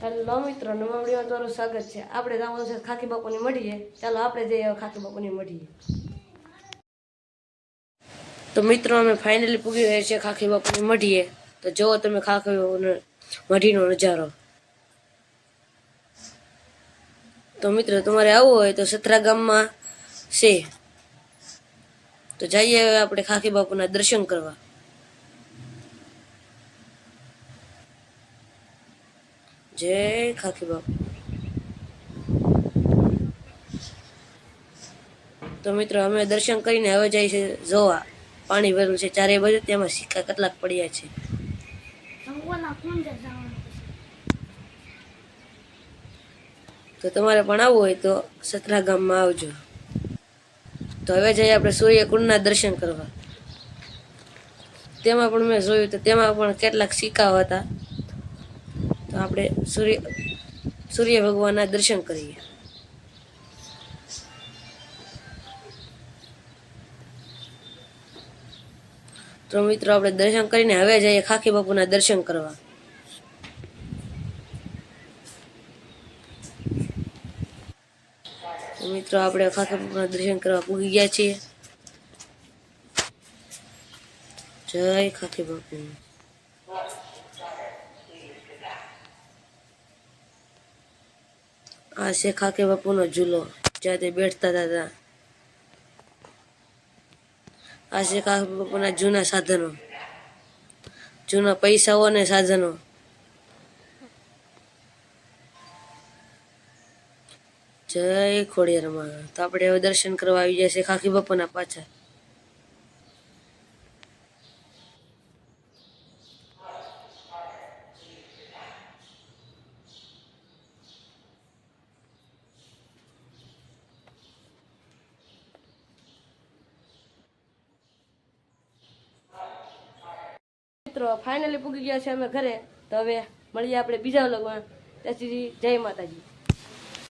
Hello મિત્રો, નવા વિડીયોમાં તમારું સ્વાગત છે. આપણે જવાનું છે ખાકી બાપુની મળીએ. ચાલો આપણે જઈએ ખાકી બાપુની મળીએ. તો મિત્રો, અમે ફાઇનલી પૂગી ગયા છીએ ખાખી બાપુની મળીએ. તો જુઓ તમે ખાખી મઢીનો નજારો. તો મિત્રો, તમારે આવવું હોય તો સતરા ગામમાં છે. તો જઈએ આપણે ખાખી બાપુના દર્શન કરવા. જય ખાકી બાપુ. તો મિત્રો અમે દર્શન કરીને હવે જાય છે જોવા. પાણી ભરેલું છે. ચારે બાજુ તેમાં સિક્કા કેટલાક પડ્યા છે. તો તમારે પણ આવવું હોય તો સતરા ગામમાં આવજો. તો હવે જઈએ આપણે સૂર્યકુંડના દર્શન કરવા. તેમાં પણ મેં જોયું તો તેમાં પણ કેટલાક સિક્કાઓ હતા. આપણે સૂર્ય સૂર્ય ભગવાનના દર્શન કરીએ. તો મિત્રો, આપણે દર્શન કરીને હવે જઈએ ખાખી બાપુના દર્શન કરવા. મિત્રો, આપણે ખાખી બાપુના દર્શન કરવા પૂગી ગયા છીએ. જય ખાખી બાપુ. આ છે ખાકે બાપુનો ઝૂલો, જ્યાં તે બેઠતા હતા. ત્યાં આ છે ખાકે બાપુના જૂના સાધનો, જૂના પૈસાઓ અને સાધનો. જય ખોડિયારમાં. તો આપણે હવે દર્શન કરવા આવી જાય શેખાખી બાપુના પાછા. મિત્રો ફાઇનલી પૂગી ગયા છે અમે ઘરે. તો હવે મળીએ આપણે બીજા વ્લોગમાં ત્યાં સુધી જય માતાજી.